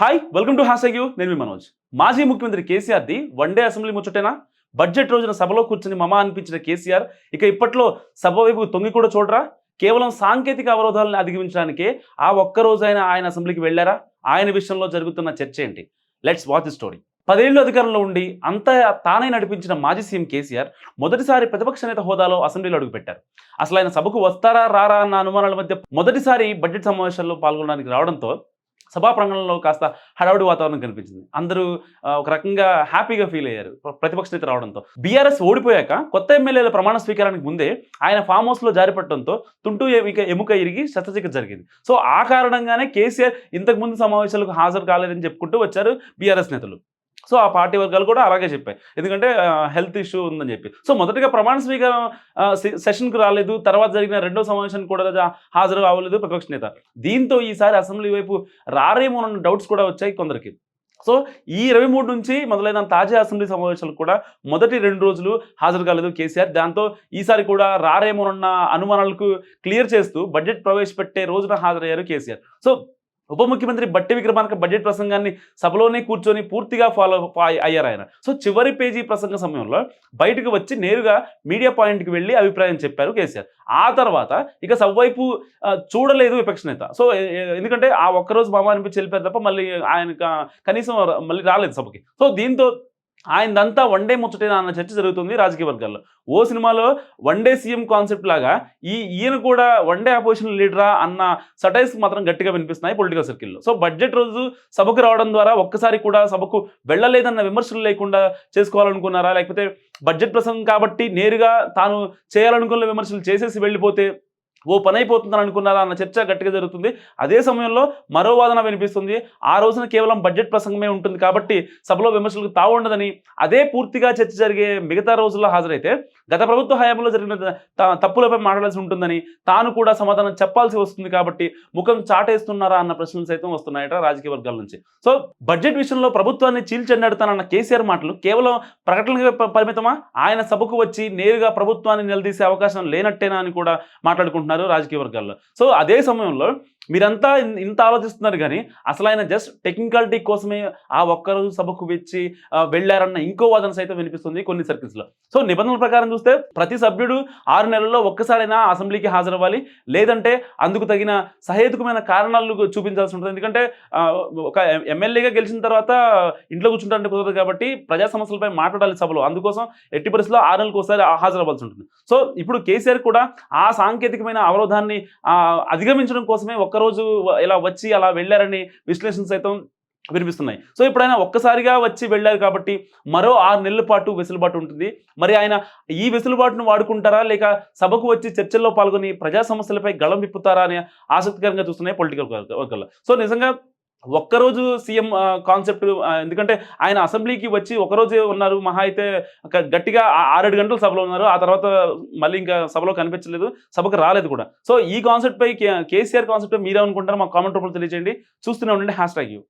Hi welcome to hash నేను మీ మనోజ్. మాజీ ముఖ్యమంత్రి కేసీఆర్ది వన్ డే అసెంబ్లీ ముచ్చటేనా? బడ్జెట్ రోజున సభలో కూర్చుని మమ అనిపించిన కేసీఆర్ ఇక ఇప్పట్లో సభ వైపు తొంగి కూడా చూడరా? కేవలం సాంకేతిక అవరోధాలను అధిగమించడానికే ఆ ఒక్క రోజైనా ఆయన అసెంబ్లీకి వెళ్ళారా? ఆయన విషయంలో జరుగుతున్న చర్చ ఏంటి? లెట్స్ వాచ్ ది స్టోరీ పదేళ్ళు అధికారంలో ఉండి అంతా తానే నడిపించిన మాజీ సీఎం కేసీఆర్ మొదటిసారి ప్రతిపక్ష నేత హోదాలో అసెంబ్లీలో అడుగుపెట్టారు. అసలు ఆయన సభకు వస్తారా రారా అన్న అనుమానాల మధ్య మొదటిసారి బడ్జెట్ సమావేశాల్లో పాల్గొనడానికి రావడంతో సభా ప్రాంగణంలో కాస్త హడావుడి వాతావరణం కనిపించింది. అందరూ ఒక రకంగా హ్యాపీగా ఫీల్ అయ్యారు ప్రతిపక్ష నేత రావడంతో. బీఆర్ఎస్ ఓడిపోయాక కొత్త ఎమ్మెల్యేల ప్రమాణ స్వీకారానికి ముందే ఆయన ఫామ్ హౌస్లో జారిపడటంతో తుంటూ ఎముక ఇరిగి శస్త్రచికిత్స జరిగింది. సో ఆ కారణంగానే కేసీఆర్ ఇంతకు ముందు సమావేశాలకు హాజరు కాలేదని చెప్పుకుంటూ వచ్చారు బీఆర్ఎస్ నేతలు. సో ఆ పార్టీ వర్గాలు కూడా అలాగే చెప్పాయి. ఎందుకంటే హెల్త్ ఇష్యూ ఉందని చెప్పి. సో మొదటగా ప్రమాణ స్వీకారం సెషన్కు రాలేదు. తర్వాత జరిగిన రెండో సమావేశానికి కూడా హాజరు అవ్వలేదు ప్రతిపక్ష నేత. దీంతో ఈసారి అసెంబ్లీ వైపు రారేమో అన్న డౌట్స్ కూడా వచ్చాయి కొందరికి. సో ఈ ఇరవై మూడు నుంచి మొదలైన తాజా అసెంబ్లీ సమావేశాలు కూడా మొదటి రెండు రోజులు హాజరు కాలేదు కేసీఆర్. దాంతో ఈసారి కూడా రారేమోనన్న అనుమానాలకు క్లియర్ చేస్తూ బడ్జెట్ ప్రవేశపెట్టే రోజున హాజరయ్యారు కేసీఆర్. సో ఉప ముఖ్యమంత్రి బట్టి విక్రమార్క బడ్జెట్ ప్రసంగాన్ని సభలోనే కూర్చొని పూర్తిగా ఫాలో అయ్యారు ఆయన. సో చివరి పేజీ ప్రసంగ సమయంలో బయటకు వచ్చి నేరుగా మీడియా పాయింట్కి వెళ్ళి అభిప్రాయం చెప్పారు కేసీఆర్. ఆ తర్వాత ఇక సవ్వైపు చూడలేదు విపక్ష నేత. సో ఎందుకంటే ఆ ఒక్కరోజు మామ అనిపించి వెళ్ళిపోయారు తప్ప మళ్ళీ ఆయన కనీసం మళ్ళీ రాలేదు సభకి. సో దీంతో ఆయనదంతా వన్ డే ముచ్చటేనా అన్న చర్చ జరుగుతుంది రాజకీయ వర్గాల్లో. ఓ సినిమాలో వన్ డే సీఎం కాన్సెప్ట్ లాగా ఈ ఈయన కూడా వన్ డే అపోజిషన్ లీడరా అన్న సటైల్స్ మాత్రం గట్టిగా వినిపిస్తున్నాయి పొలిటికల్ సర్కిల్లో సో బడ్జెట్ రోజు సభకు రావడం ద్వారా ఒక్కసారి కూడా సభకు వెళ్ళలేదన్న విమర్శలు లేకుండా చేసుకోవాలనుకున్నారా? లేకపోతే బడ్జెట్ ప్రసంగం కాబట్టి నేరుగా తాను చేయాలనుకున్న విమర్శలు చేసేసి వెళ్ళిపోతే ఓ పని అయిపోతుందని అనుకున్నారా అన్న చర్చ గట్టిగా జరుగుతుంది. అదే సమయంలో మరో వాదన వినిపిస్తుంది. ఆ రోజున కేవలం బడ్జెట్ ప్రసంగమే ఉంటుంది కాబట్టి సభలో విమర్శలకు తావు ఉండదని అదే పూర్తిగా చర్చ జరిగే మిగతా రోజుల్లో హాజరైతే గత ప్రభుత్వ హయాంలో జరిగిన త- తప్పులపై మాట్లాడాల్సి ఉంటుందని తాను కూడా సమాధానం చెప్పాల్సి వస్తుంది కాబట్టి ముఖం చాటేస్తున్నారా అన్న ప్రశ్నలు సైతం వస్తున్నాయట రాజకీయ వర్గాల నుంచి. సో బడ్జెట్ విషయంలో ప్రభుత్వాన్ని చీల్చెండాడుతానన్న కేసీఆర్ మాటలు కేవలం ప్రకటనగా పరిమితమా? ఆయన సభకు వచ్చి నేరుగా ప్రభుత్వాన్ని నిలదీసే అవకాశం లేనట్టేనా అని కూడా మాట్లాడుకుంటున్నారు. రాజకీయ వర్గాల్లో. సో అదే సమయంలో మీరంతా ఇంత ఆలోచిస్తున్నారు కానీ అసలు ఆయన జస్ట్ టెక్నికాలిటీ కోసమే ఆ ఒక్కరోజు సభకు వచ్చి వెళ్ళారన్న ఇంకో వాదన సైతం వినిపిస్తుంది కొన్ని సర్కిల్స్లో సో నిబంధనల ప్రకారం చూస్తే ప్రతి సభ్యుడు ఆరు నెలల్లో ఒక్కసారైనా అసెంబ్లీకి హాజరవ్వాలి. లేదంటే అందుకు తగిన సహేతుకమైన కారణాలు చూపించాల్సి ఉంటుంది. ఎందుకంటే ఒక ఎమ్మెల్యేగా గెలిచిన తర్వాత ఇంట్లో కూర్చుంటారంటే కుదరదు కాబట్టి ప్రజా సమస్యలపై మాట్లాడాలి సభలో. అందుకోసం ఎట్టి పరిస్థితుల్లో ఆరు నెలలకు ఒకసారి హాజరవ్వాల్సి ఉంటుంది. సో ఇప్పుడు కేసీఆర్ కూడా ఆ సాంకేతికమైన అవరోధాన్ని అధిగమించడం కోసమే ఒక్క ఒక్కరోజు ఇలా వచ్చి అలా వెళ్ళారని విశ్లేషణ సైతం వినిపిస్తున్నాయి. సో ఇప్పుడు ఆయన ఒక్కసారిగా వచ్చి వెళ్ళారు కాబట్టి మరో ఆరు నెలల పాటు వెసులుబాటు ఉంటుంది. మరి ఆయన ఈ వెసులుబాటును వాడుకుంటారా? లేక సభకు వచ్చి చర్చల్లో పాల్గొని ప్రజా సమస్యలపై గళం విప్పుతారా? అని ఆసక్తికరంగా చూస్తున్నాయి పొలిటికల్ వర్గాలు. సో నిజంగా ఒక్కరోజు సీఎం కాన్సెప్ట్ ఎందుకంటే ఆయన అసెంబ్లీకి వచ్చి ఒకరోజే ఉన్నారు మహా అయితే గట్టిగా ఆరేడు గంటలు సభలో ఉన్నారు ఆ తర్వాత మళ్ళీ ఇంకా సభలో కనిపించలేదు సభకు రాలేదు కూడా. సో ఈ కాన్సెప్ట్ పై కే- కేసీఆర్ కాన్సెప్ట్ మీరేమనుకుంటారో మా కామెంట్ రూపంలో తెలియజేయండి చూస్తూనే ఉండండి హ్యాష్ ట్యాగ్ యూ.